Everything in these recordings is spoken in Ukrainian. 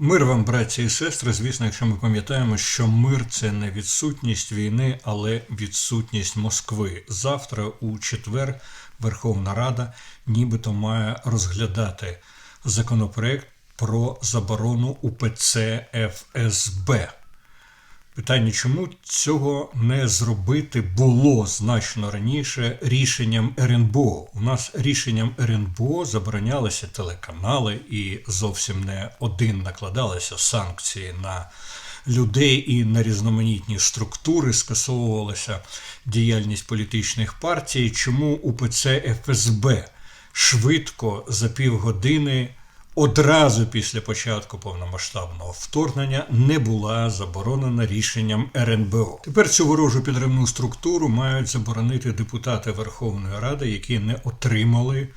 Мир вам, братці і сестри. Звісно, якщо ми пам'ятаємо, що мир це не відсутність війни, але відсутність Москви. Завтра, у четвер, Верховна Рада нібито має розглядати законопроект про заборону УПЦ ФСБ. Питання, чому цього не зробити було значно раніше рішенням РНБО. У нас рішенням РНБО заборонялися телеканали, і зовсім не один накладалися санкції на людей і на різноманітні структури, скасовувалася діяльність політичних партій. Чому УПЦ ФСБ швидко за півгодини одразу після початку повномасштабного вторгнення не була заборонена рішенням РНБО. Тепер цю ворожу підривну структуру мають заборонити депутати Верховної Ради, які не отримали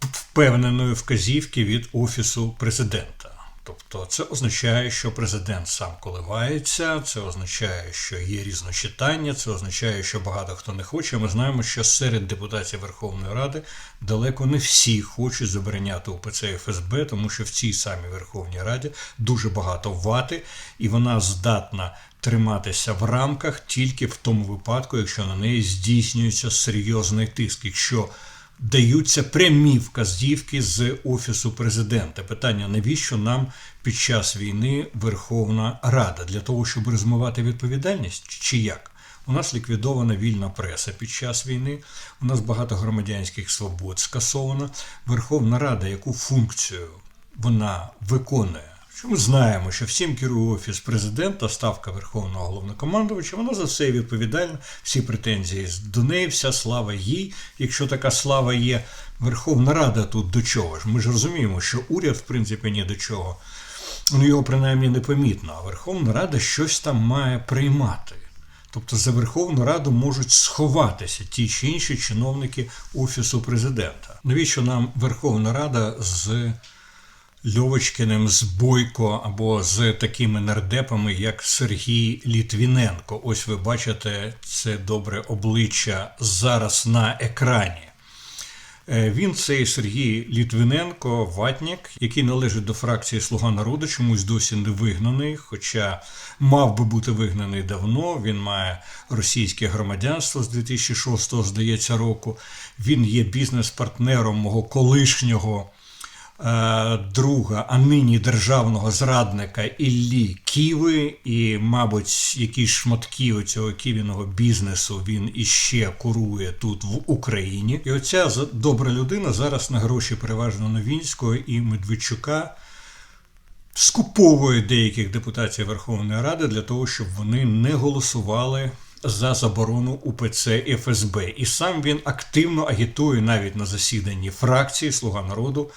впевненої вказівки від Офісу президента. Тобто це означає, що президент сам коливається, це означає, що є різночитання, це означає, що багато хто не хоче. Ми знаємо, що серед депутатів Верховної Ради далеко не всі хочуть забороняти УПЦ ФСБ, тому що в цій самій Верховній Раді дуже багато вати, і вона здатна триматися в рамках тільки в тому випадку, якщо на неї здійснюється серйозний тиск. Якщо даються прямі вказівки з офісу президента. Питання навіщо нам під час війни Верховна Рада для того, щоб розмивати відповідальність, чи як? У нас ліквідована вільна преса під час війни. У нас багато громадянських свобод скасовано. Верховна Рада, яку функцію вона виконує? Що ми знаємо, що всім керує офіс президента, ставка Верховного головнокомандувача, вона за все відповідальна, всі претензії до неї, вся слава їй. Якщо така слава є, Верховна Рада тут до чого ж? Ми ж розуміємо, що уряд, в принципі, ні до чого. Ну, його принаймні не помітно, а Верховна Рада щось там має приймати. Тобто за Верховну Раду можуть сховатися ті чи інші чиновники Офісу президента. Навіщо нам Верховна Рада з Льовочкиним з Бойко або з такими нардепами, як Сергій Літвіненко. Ось ви бачите це добре обличчя зараз на екрані. Е, Він цей Сергій Літвиненко, ватнік, який належить до фракції Слуга народу, чомусь досі не вигнаний, хоча мав би бути вигнаний давно. Він має російське громадянство з 2006, здається, року. Він є бізнес-партнером мого колишнього друга, а нині державного зрадника Іллі Ківи, і, мабуть, якісь шматки цього ківіного бізнесу він іще курує тут в Україні. І оця добра людина зараз на гроші переважно Новінського і Медведчука скуповує деяких депутатів Верховної Ради для того, щоб вони не голосували за заборону УПЦ і ФСБ. І сам він активно агітує навіть на засіданні фракції Слуга народу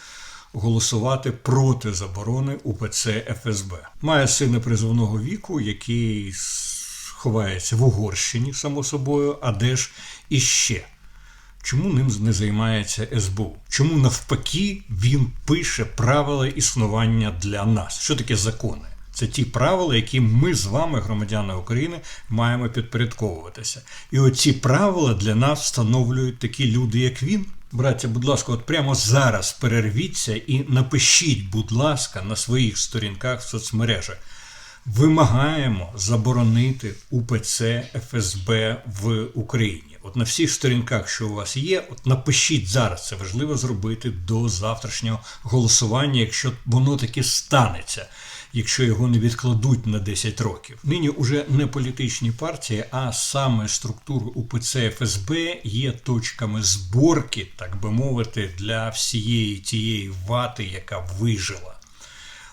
голосувати проти заборони УПЦ ФСБ. Має сина призовного віку, який ховається в Угорщині, само собою, а де ж іще? Чому ним не займається СБУ? Чому навпаки він пише правила існування для нас? Що таке закони? Це ті правила, які ми з вами, громадяни України, маємо підпорядковуватися. І оці правила для нас встановлюють такі люди, як він. Браття, будь ласка, от прямо зараз перервіться і напишіть, будь ласка, на своїх сторінках в соцмережах. Вимагаємо заборонити УПЦ ФСБ в Україні. От на всіх сторінках, що у вас є, от напишіть зараз. Це важливо зробити до завтрашнього голосування, якщо воно таки станеться, якщо його не відкладуть на 10 років. Нині уже не політичні партії, а саме структури УПЦ ФСБ є точками зборки, так би мовити, для всієї тієї вати, яка вижила.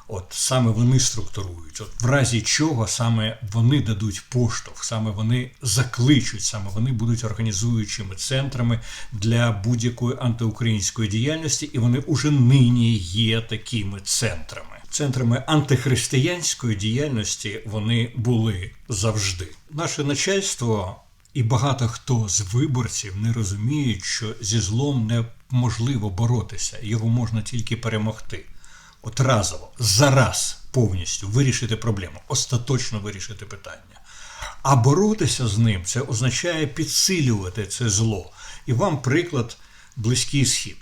От саме вони структурують, от в разі чого саме вони дадуть поштовх, саме вони закличуть, саме вони будуть організуючими центрами для будь-якої антиукраїнської діяльності, і вони уже нині є такими центрами. Центрами антихристиянської діяльності вони були завжди. Наше начальство і багато хто з виборців не розуміють, що зі злом неможливо боротися, його можна тільки перемогти от разово, зараз повністю вирішити проблему, остаточно вирішити питання. А боротися з ним це означає підсилювати це зло. І вам приклад Близький Схід.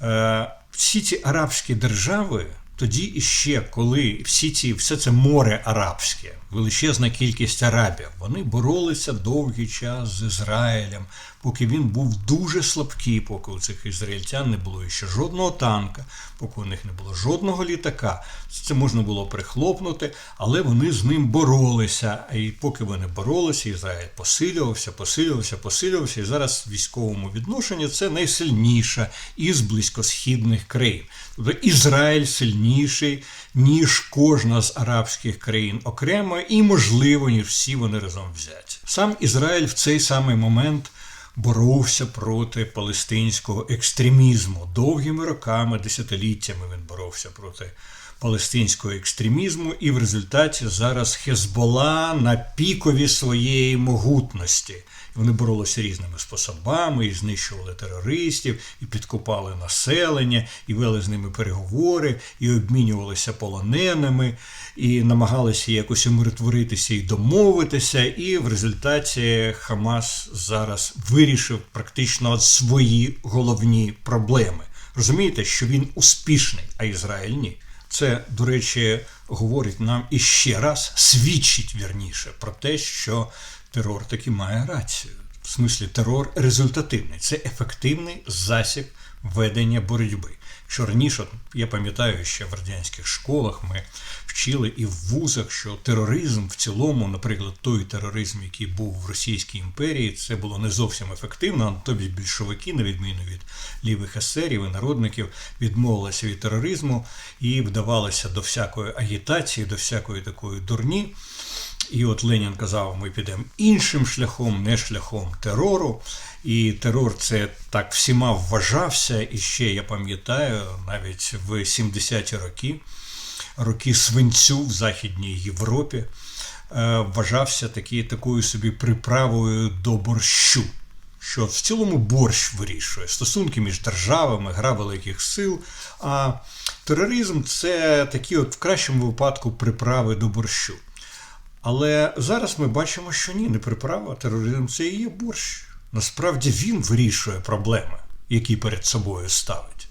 Е, всі ці арабські держави Тоді іще, коли всі ці, все це море арабське, величезна кількість арабів, вони боролися довгий час з Ізраїлем, поки він був дуже слабкий, поки у цих ізраїльтян не було ще жодного танка, поки у них не було жодного літака. Це можна було прихлопнути, але вони з ним боролися. І поки вони боролися, Ізраїль посилювався, посилювався, посилювався. І зараз в військовому відношенні це найсильніша із близькосхідних країн. Тобто Ізраїль сильніший, ніж кожна з арабських країн окремо, і, можливо, ніж всі вони разом взяті. Сам Ізраїль в цей самий момент боровся проти палестинського екстремізму. Довгими роками, десятиліттями він боровся проти палестинського екстремізму, і в результаті зараз Хезбола на пікові своєї могутності. Вони боролися різними способами, і знищували терористів, і підкопали населення, і вели з ними переговори, і обмінювалися полоненими, і намагалися якось умиротворитися і домовитися. І в результаті Хамас зараз вирішив практично свої головні проблеми. Розумієте, що він успішний, а Ізраїль ні. Це, до речі, говорить нам іще раз, свідчить вірніше про те, що терор таки має рацію. В смислі, терор результативний. Це ефективний засіб ведення боротьби. Що раніше, я пам'ятаю, ще в радянських школах ми вчили і в вузах, що тероризм в цілому, наприклад, той тероризм, який був в Російській імперії, це було не зовсім ефективно. Тобі більшовики, на відміну від лівих есерів і народників, відмовилися від тероризму і вдавалися до всякої агітації, до всякої такої дурні. І от Ленін казав, ми підемо іншим шляхом, не шляхом терору. І терор це так всіма вважався. І ще я пам'ятаю, навіть в 70-ті роки, роки свинцю в Західній Європі, вважався такі, такою собі приправою до борщу. Що в цілому борщ вирішує стосунки між державами, гра великих сил. А тероризм це такі, от в кращому випадку, приправи до борщу. Але зараз ми бачимо, що ні, не приправа, тероризм це і є борщ. Насправді він вирішує проблеми, які перед собою ставить,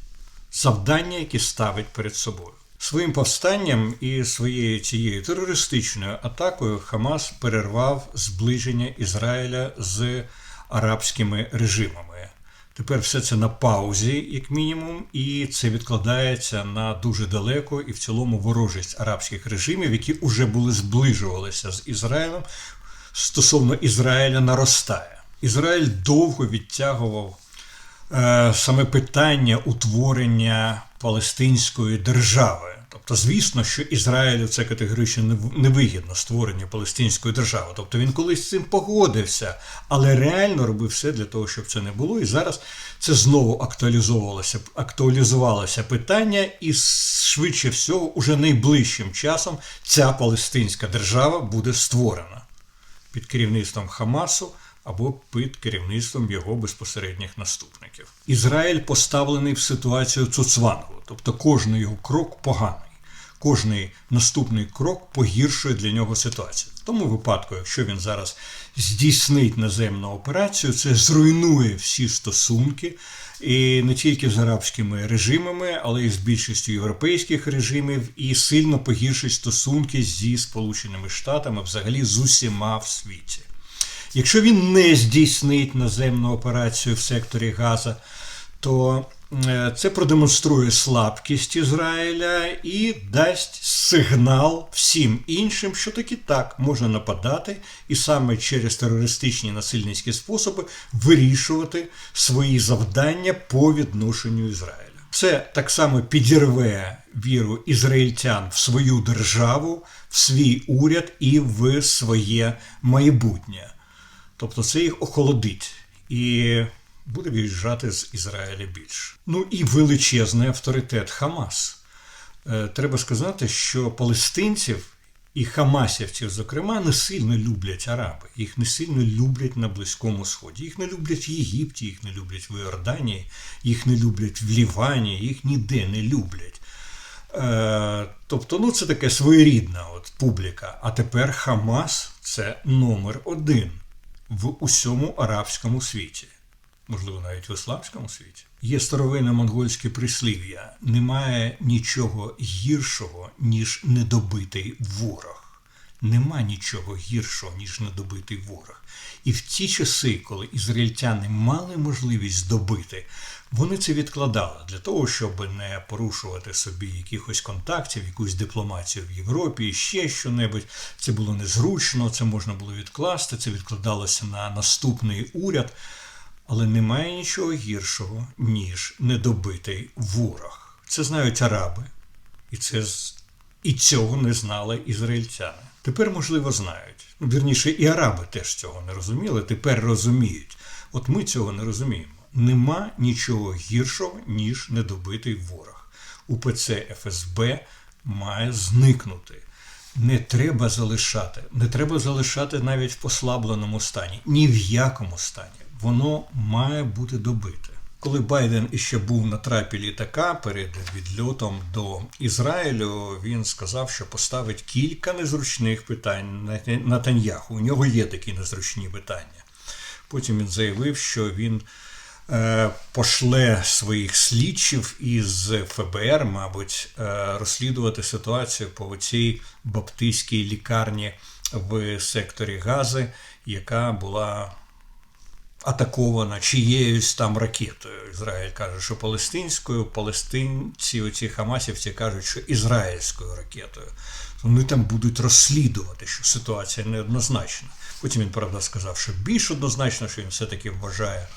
завдання, які ставить перед собою. Своїм повстанням і своєю цією терористичною атакою Хамас перервав зближення Ізраїля з арабськими режимами. Тепер все це на паузі, як мінімум, і це відкладається на дуже далеко і в цілому ворожість арабських режимів, які вже були зближувалися з Ізраїлем. Стосовно Ізраїля наростає. Ізраїль довго відтягував е, саме питання утворення Палестинської держави. Тобто, звісно, що Ізраїлю це категорично невигідно створення Палестинської держави. Тобто він колись з цим погодився, але реально робив все для того, щоб це не було. І зараз це знову актуалізовувалося актуалізувалося питання, і швидше всього, уже найближчим часом ця Палестинська держава буде створена під керівництвом Хамасу. Або під керівництвом його безпосередніх наступників. Ізраїль поставлений в ситуацію цуцвангу, тобто кожний його крок поганий кожний наступний крок погіршує для нього ситуацію. В тому випадку, якщо він зараз здійснить наземну операцію, це зруйнує всі стосунки. І не тільки з арабськими режимами, але й з більшістю європейських режимів, і сильно погіршить стосунки зі Сполученими Штатами, взагалі з усіма в світі. Якщо він не здійснить наземну операцію в секторі Газа, то це продемонструє слабкість Ізраїля і дасть сигнал всім іншим, що таки так можна нападати, і саме через терористичні насильницькі способи вирішувати свої завдання по відношенню Ізраїля. Це так само підірве віру ізраїльтян в свою державу, в свій уряд і в своє майбутнє. Тобто це їх охолодить. І буде виїжджати з Ізраїля більше. Ну і величезний авторитет Хамас. Е, треба сказати, що палестинців і хамасівців, зокрема, не сильно люблять араби. Їх не сильно люблять на Близькому Сході. Їх не люблять в Єгипті, їх не люблять в Іорданії, їх не люблять в Лівані, їх ніде не люблять. Е, тобто, ну це таке своєрідна от публіка. А тепер Хамас це номер один в усьому арабському світі. Можливо, навіть в ісламському світі. Є старовинне монгольське прислів'я: немає нічого гіршого, ніж недобитий ворог. Нема нічого гіршого, ніж недобитий ворог. І в ті часи, коли ізраїльтяни мали можливість здобити, вони це відкладали для того, щоб не порушувати собі якихось контактів, якусь дипломатію в Європі, ще що-небудь. Це було незручно, це можна було відкласти, це відкладалося на наступний уряд. Але немає нічого гіршого, ніж недобитий ворог. Це знають араби, і це і цього не знали ізраїльтяни. Тепер, можливо, знають. Вірніше, і араби теж цього не розуміли, тепер розуміють. От ми цього не розуміємо. Нема нічого гіршого, ніж недобитий ворог. УПЦ ФСБ має зникнути. Не треба залишати, не треба залишати навіть в послабленому стані, ні в якому стані. Воно має бути добите. Коли Байден іще був на трапі літака перед відльотом до Ізраїлю, він сказав, що поставить кілька незручних питань на Таньяху. У нього є такі незручні питання. Потім він заявив, що він е, пошле своїх слідчів із ФБР, мабуть, е, розслідувати ситуацію по цій баптистській лікарні в секторі Гази, яка була атакована чиєюсь там ракетою. Ізраїль каже, що палестинською, палестинці, оці хамасівці кажуть, що ізраїльською ракетою. Вони там будуть розслідувати, що ситуація неоднозначна. Потім він, правда, сказав, що більш однозначно, що він все-таки вважає,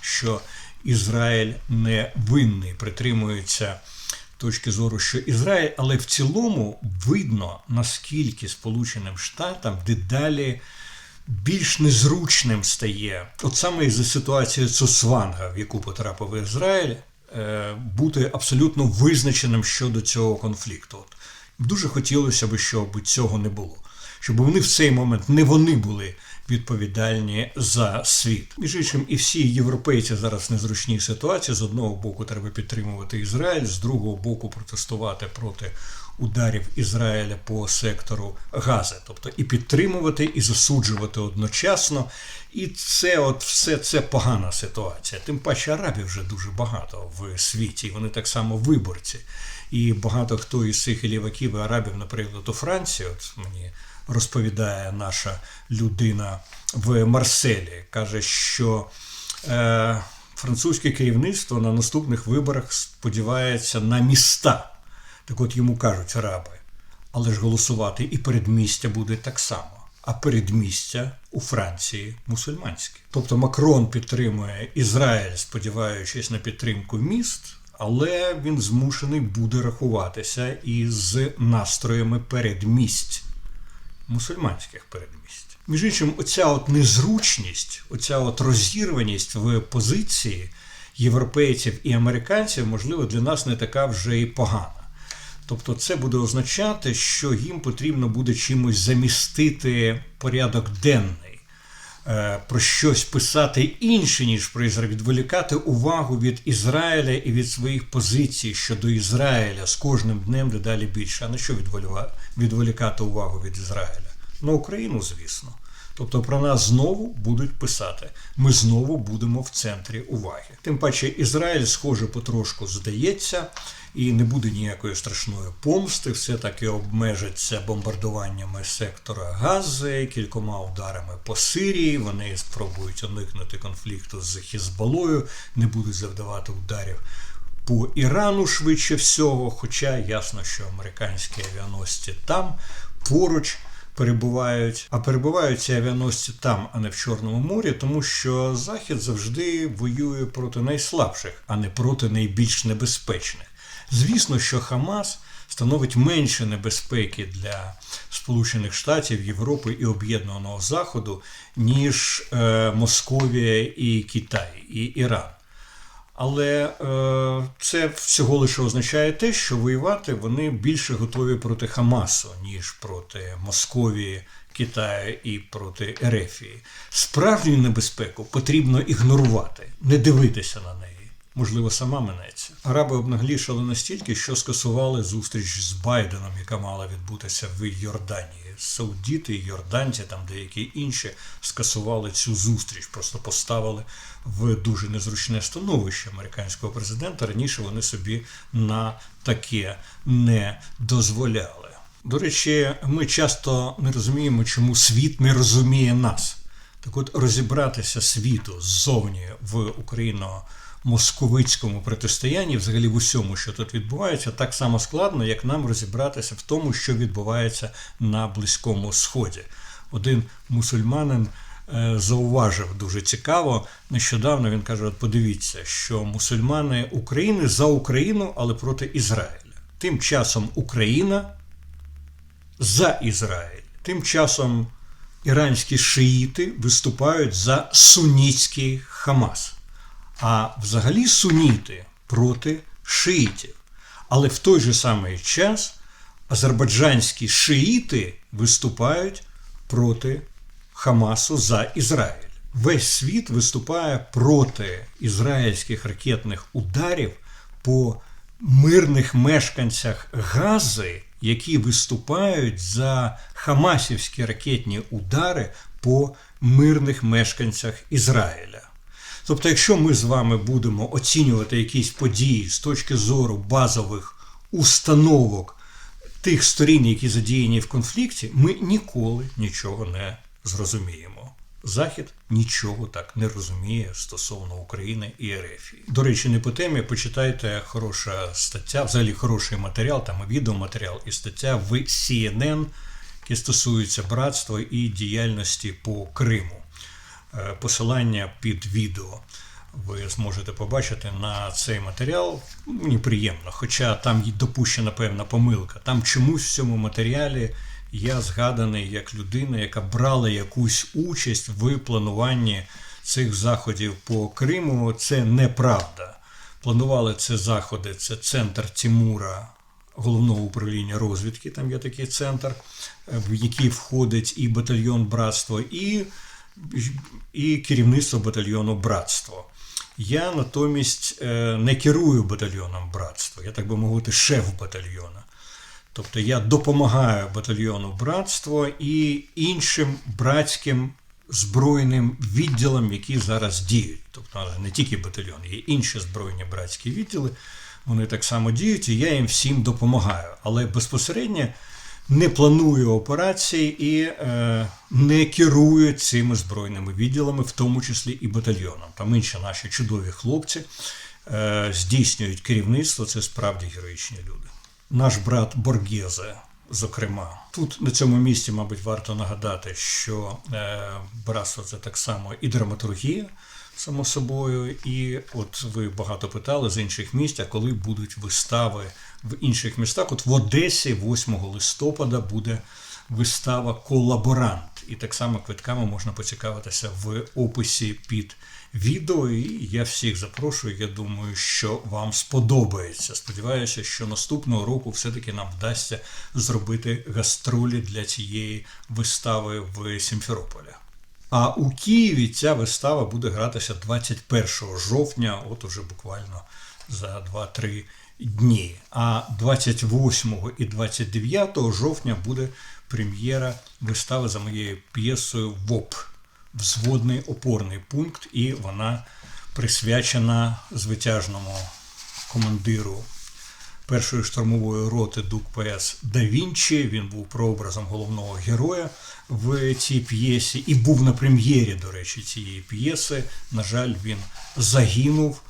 що Ізраїль не винний, притримується. Точки зору, що Ізраїль, але в цілому видно, наскільки Сполученим Штатам дедалі більш незручним стає, от саме за ситуації Цусванга, в яку потрапив Ізраїль, е, бути абсолютно визначеним щодо цього конфлікту. От Дуже хотілося б, щоб цього не було. Щоб вони в цей момент не вони були відповідальні за світ. Між іншим, і всі європейці зараз в незручній ситуації. З одного боку, треба підтримувати Ізраїль, з другого боку, протестувати проти ударів Ізраїля по сектору Гази, тобто і підтримувати, і засуджувати одночасно. І це от все це погана ситуація. Тим паче арабів вже дуже багато в світі. Вони так само виборці. І багато хто із цих ліваків і арабів, наприклад, у Франції, от мені розповідає наша людина в Марселі, каже, що е, французьке керівництво на наступних виборах сподівається на міста. Так от йому кажуть араби, але ж голосувати і передмістя буде так само. А передмістя у Франції мусульманське. Тобто Макрон підтримує Ізраїль, сподіваючись на підтримку міст, але він змушений буде рахуватися із настроями передмість, мусульманських передмість. Між іншим, оця от незручність, оця от розірваність в позиції європейців і американців, можливо, для нас не така вже і погана. Тобто це буде означати, що їм потрібно буде чимось замістити порядок денний, про щось писати інше, ніж про Ізраїль, відволікати увагу від Ізраїля і від своїх позицій щодо Ізраїля з кожним днем дедалі більше. А на що відволікати увагу від Ізраїля? На Україну, звісно. Тобто про нас знову будуть писати. Ми знову будемо в центрі уваги. Тим паче Ізраїль, схоже, потрошку здається і не буде ніякої страшної помсти. Все таки обмежиться бомбардуваннями сектора Гази, кількома ударами по Сирії. Вони спробують уникнути конфлікту з Хізбалою, не будуть завдавати ударів. По Ірану швидше всього, хоча ясно, що американські авіаносці там поруч перебувають, а перебувають ці авіаносці там, а не в Чорному морі, тому що Захід завжди воює проти найслабших, а не проти найбільш небезпечних. Звісно, що Хамас становить менше небезпеки для Сполучених Штатів, Європи і Об'єднаного Заходу, ніж е, Московія і Китай і Іран. Але е, це всього лише означає те, що воювати вони більше готові проти Хамасу, ніж проти Московії, Китаю і проти Ерефії. Справжню небезпеку потрібно ігнорувати, не дивитися на неї можливо, сама минеться. Араби обнаглішали настільки, що скасували зустріч з Байденом, яка мала відбутися в Йорданії. Саудіти, йорданці, там деякі інші скасували цю зустріч, просто поставили в дуже незручне становище американського президента. Раніше вони собі на таке не дозволяли. До речі, ми часто не розуміємо, чому світ не розуміє нас. Так от розібратися світу ззовні в україно-московицькому протистоянні, взагалі в усьому, що тут відбувається, так само складно, як нам розібратися в тому, що відбувається на Близькому Сході. Один мусульманин е, зауважив дуже цікаво. Нещодавно він каже: от подивіться, що мусульмани України за Україну, але проти Ізраїля. Тим часом Україна за Ізраїль. Тим часом іранські шиїти виступають за сунітський Хамас. А взагалі суніти проти шиїтів. Але в той же самий час азербайджанські шиїти виступають проти Хамасу за Ізраїль. Весь світ виступає проти ізраїльських ракетних ударів по мирних мешканцях Гази, які виступають за хамасівські ракетні удари по мирних мешканцях Ізраїля. Тобто, якщо ми з вами будемо оцінювати якісь події з точки зору базових установок тих сторін, які задіяні в конфлікті, ми ніколи нічого не зрозуміємо. Захід нічого так не розуміє стосовно України і РФ. До речі, не по темі почитайте хороша стаття, взагалі хороший матеріал, там і відеоматеріал і стаття в CNN, які стосуються братства і діяльності по Криму. Е, Посилання під відео. Ви зможете побачити на цей матеріал. Мені приємно, хоча там допущена певна помилка. Там чомусь в цьому матеріалі я згаданий як людина, яка брала якусь участь в плануванні цих заходів по Криму. Це неправда. Планували це заходи, це центр Тимура, головного управління розвідки. Там є такий центр, в який входить і батальйон братство, і, і керівництво батальйону братство. Я натомість е, не керую батальйоном братства, я так би мовити, шеф батальйона. Тобто я допомагаю батальйону братство і іншим братським збройним відділам, які зараз діють. Тобто не тільки батальйон, є інші збройні братські відділи. Вони так само діють, і я їм всім допомагаю. Але безпосередньо не планую операції і е, не керую цими збройними відділами, в тому числі і батальйоном. Там інші наші чудові хлопці е, здійснюють керівництво. Це справді героїчні люди. Наш брат Боргезе, зокрема, тут на цьому місці, мабуть, варто нагадати, що е, братство це так само і драматургія. Само собою, і от ви багато питали з інших місць, а коли будуть вистави в інших містах. От в Одесі, 8 листопада, буде вистава Колаборант. І так само квитками можна поцікавитися в описі під відео. І я всіх запрошую. Я думаю, що вам сподобається. Сподіваюся, що наступного року все-таки нам вдасться зробити гастролі для цієї вистави в Сімферополі. А у Києві ця вистава буде гратися 21 жовтня, от уже буквально за 2-3 дні. А 28 і 29 жовтня буде прем'єра вистави за моєю п'єсою ВОП Взводний опорний пункт, і вона присвячена звитяжному командиру першої штурмової роти Дук ПС Да Вінчі. Він був прообразом головного героя в цій п'єсі і був на прем'єрі, до речі, цієї п'єси. На жаль, він загинув.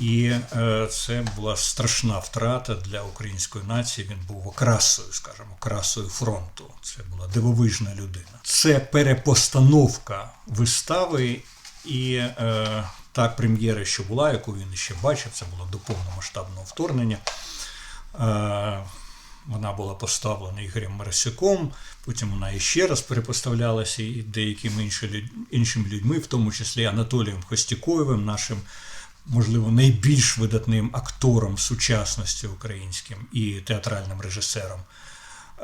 І е, це була страшна втрата для української нації. Він був окрасою, скажімо, окрасою фронту. Це була дивовижна людина. Це перепостановка вистави і е, та прем'єра, що була, яку він ще бачив, це було до повномасштабного вторгнення. Е, вона була поставлена Ігорем Марасюком, потім вона іще раз перепоставлялася і деякими іншими людьми, в тому числі Анатолієм Костікоєвим, нашим, можливо, найбільш видатним актором сучасності українським і театральним режисером.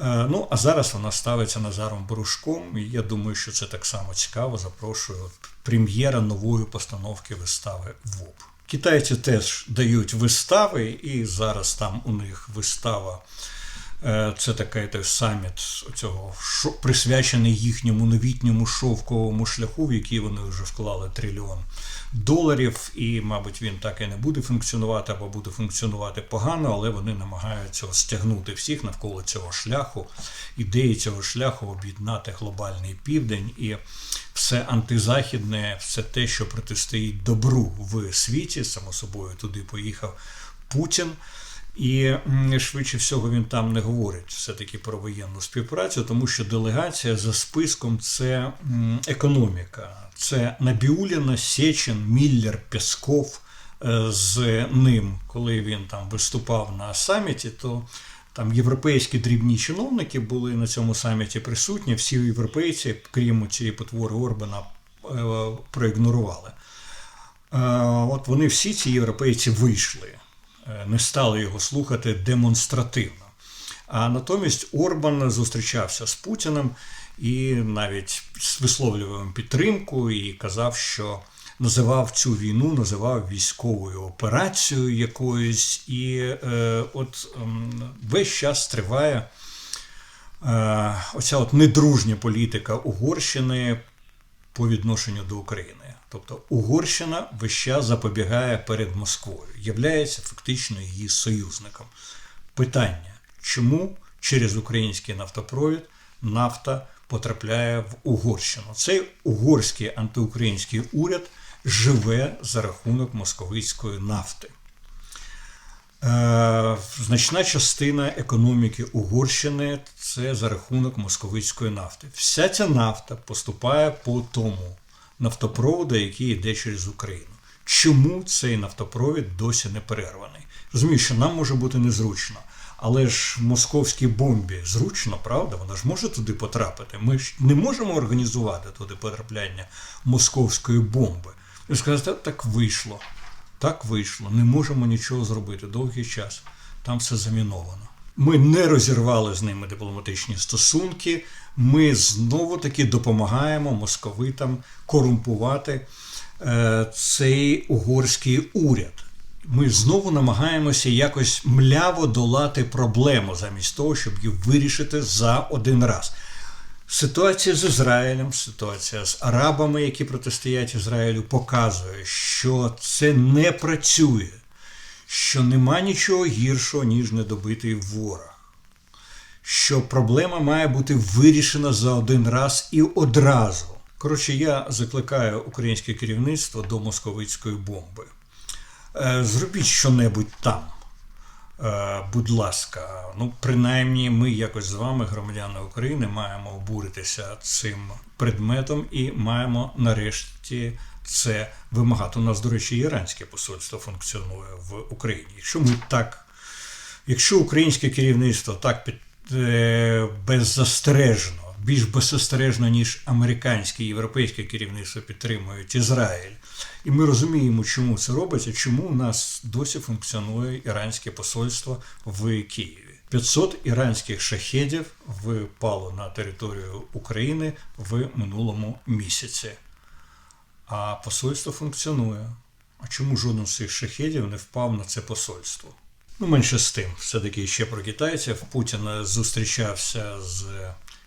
Е, ну, а зараз вона ставиться Назаром Борушком, і я думаю, що це так само цікаво. Запрошую прем'єра нової постановки вистави ВОП. Китайці теж дають вистави, і зараз там у них вистава. Е, Це такий той саміт цього присвячений їхньому новітньому шовковому шляху, в який вони вже вклали трильйон доларів, і, мабуть, він так і не буде функціонувати або буде функціонувати погано, але вони намагаються стягнути всіх навколо цього шляху. Ідеї цього шляху об'єднати глобальний південь і все антизахідне, все те, що протистоїть добру в світі. Само собою туди поїхав Путін. І швидше всього він там не говорить все-таки про воєнну співпрацю, тому що делегація за списком це економіка. Це Набіуліна, Сечин, Міллер, Песков е, з ним, коли він там виступав на саміті, то там європейські дрібні чиновники були на цьому саміті присутні. Всі європейці, крім цієї потвори Орбана, е, проігнорували. Е, От вони всі ці європейці вийшли, не стали його слухати демонстративно. А натомість Орбан зустрічався з Путіним і навіть висловлював підтримку і казав, що називав цю війну, називав військовою операцією якоюсь, і е, от ем, весь час триває е, оця от недружня політика Угорщини по відношенню до України. Тобто Угорщина весь час запобігає перед Москвою, являється фактично її союзником. Питання, чому через український нафтопровід нафта потрапляє в Угорщину? Цей угорський антиукраїнський уряд живе за рахунок московицької нафти. Е, Значна частина економіки Угорщини це за рахунок московицької нафти. Вся ця нафта поступає по тому нафтопроводу, який йде через Україну. Чому цей нафтопровід досі не перерваний? Розумію, що нам може бути незручно, але ж московській бомбі зручно, правда? Вона ж може туди потрапити. Ми ж не можемо організувати туди потрапляння московської бомби. Ви скажете, так вийшло. Так вийшло, не можемо нічого зробити довгий час. Там все заміновано. Ми не розірвали з ними дипломатичні стосунки. Ми знову таки допомагаємо московитам корумпувати е, цей угорський уряд. Ми знову намагаємося якось мляво долати проблему замість того, щоб її вирішити за один раз. Ситуація з Ізраїлем, ситуація з арабами, які протистоять Ізраїлю, показує, що це не працює, що нема нічого гіршого, ніж недобитий ворог. Що проблема має бути вирішена за один раз і одразу. Коротше, я закликаю українське керівництво до московицької бомби. Е, Зробіть що-небудь там. Е, Будь ласка, ну принаймні, ми якось з вами, громадяни України, маємо обуритися цим предметом і маємо нарешті це вимагати. У нас, до речі, іранське посольство функціонує в Україні. Якщо ми так, якщо українське керівництво так під е, беззастережно, більш беззастережно, ніж американське і європейське керівництво підтримують Ізраїль. І ми розуміємо, чому це робиться, чому у нас досі функціонує іранське посольство в Києві. 500 іранських шахедів впало на територію України в минулому місяці. А посольство функціонує. А чому жоден з цих шахедів не впав на це посольство? Ну, менше з тим, все-таки ще про китайців. Путін зустрічався з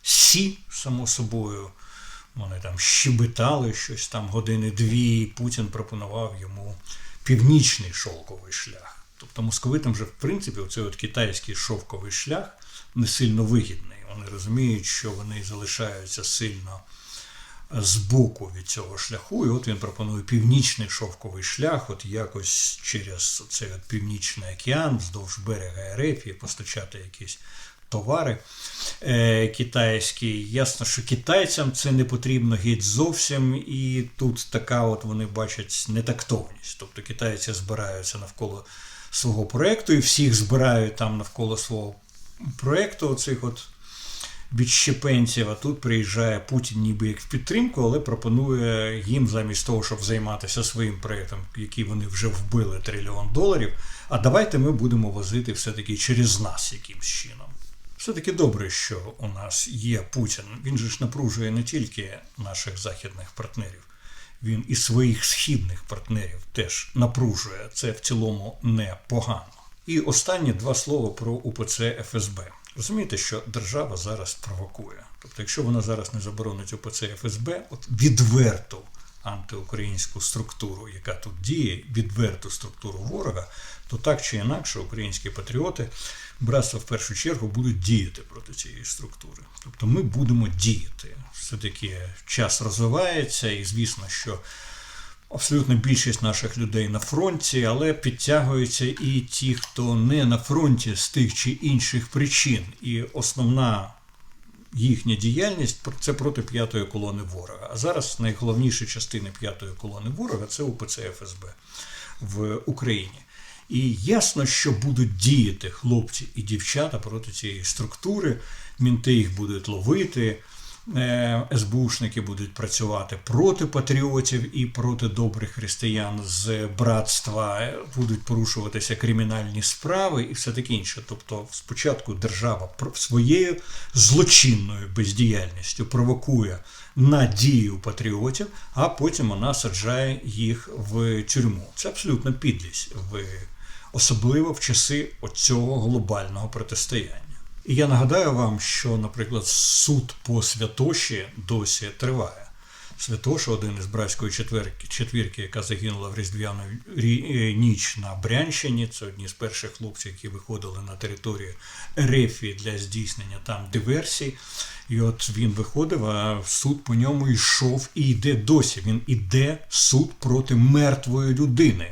Сі, само собою. Вони там щебетали щось там години дві, і Путін пропонував йому північний шовковий шлях. Тобто московитам вже, в принципі, оцей от китайський шовковий шлях не сильно вигідний. Вони розуміють, що вони залишаються сильно збоку від цього шляху. І от він пропонує північний шовковий шлях, от якось через цей от північний океан, вздовж берега Ерефії, постачати якісь товари е, китайські. Ясно, що китайцям це не потрібно геть зовсім, і тут така от вони бачать нетактовність. Тобто китайці збираються навколо свого проєкту, і всіх збирають там навколо свого проєкту, оцих от відщепенців. А тут приїжджає Путін ніби як в підтримку, але пропонує їм замість того, щоб займатися своїм проєктом, який вони вже вбили трильйон доларів. А давайте ми будемо возити все-таки через нас якимсь чином. Все-таки добре, що у нас є Путін. Він же ж напружує не тільки наших західних партнерів, він і своїх східних партнерів теж напружує. Це в цілому непогано. І останні два слова про УПЦ ФСБ. Розумієте, що держава зараз провокує. Тобто, якщо вона зараз не заборонить УПЦ ФСБ, от відверту антиукраїнську структуру, яка тут діє, відверту структуру ворога, то так чи інакше українські патріоти, братство в першу чергу, будуть діяти проти цієї структури. Тобто ми будемо діяти. Все-таки час розвивається, і звісно, що абсолютно більшість наших людей на фронті, але підтягуються і ті, хто не на фронті з тих чи інших причин. І основна їхня діяльність це проти п'ятої колони ворога. А зараз найголовніші частини п'ятої колони ворога це УПЦ ФСБ в Україні. І ясно, що будуть діяти хлопці і дівчата проти цієї структури. Мінти їх будуть ловити, СБУшники будуть працювати проти патріотів і проти добрих християн з братства, е, будуть порушуватися кримінальні справи і все таке інше. Тобто, спочатку держава своєю злочинною бездіяльністю провокує на дію патріотів, а потім вона саджає їх в тюрму. Це абсолютно підлість, особливо в часи оцього глобального протистояння. І я нагадаю вам, що, наприклад, суд по Святоші досі триває. Святоша, один із братської четвірки, четвірки, яка загинула в Різдвяну е, ніч на Брянщині. Це одні з перших хлопців, які виходили на територію Ерефії для здійснення там диверсій. І от він виходив, а суд по ньому йшов і йде досі. Він іде суд проти мертвої людини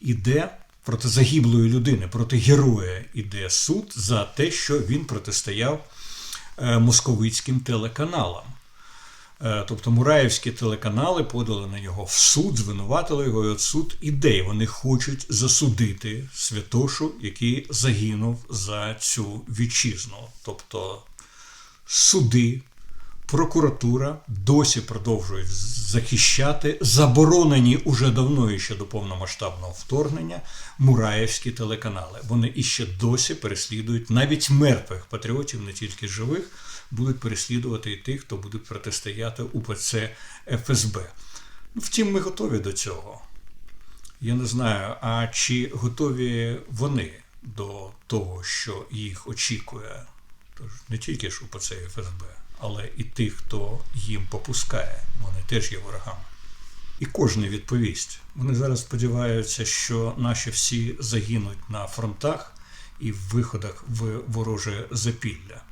іде проти загиблої людини, проти героя іде суд за те, що він протистояв е, московицьким телеканалам. Е, Тобто мураївські телеканали подали на нього в суд, звинуватили його, і от суд іде. і Вони хочуть засудити Святошу, який загинув за цю вітчизну. Тобто суди, прокуратура досі продовжують захищати заборонені уже давно і ще до повномасштабного вторгнення мураївські телеканали. І іще досі переслідують навіть мертвих патріотів, не тільки живих, будуть переслідувати і тих, хто буде протистояти УПЦ ФСБ. Ну, Втім, ми готові до цього. Я не знаю, а чи готові вони до того, що їх очікує? Тож не тільки ж УПЦ і ФСБ, але і тих, хто їм попускає. Вони теж є ворогами. І кожен відповість. Вони зараз сподіваються, що наші всі загинуть на фронтах і в виходах в вороже запілля.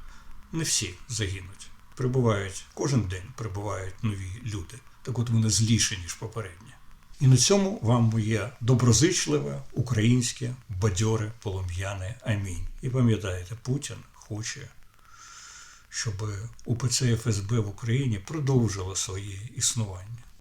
Не всі загинуть. Прибувають кожен день прибувають нові люди. Так от вони зліші, ніж попередні. І на цьому вам моє доброзичливе, українське, бадьоре, полум'яне амінь. І пам'ятайте, Путін хоче, щоб УПЦ ФСБ в Україні продовжило своє існування.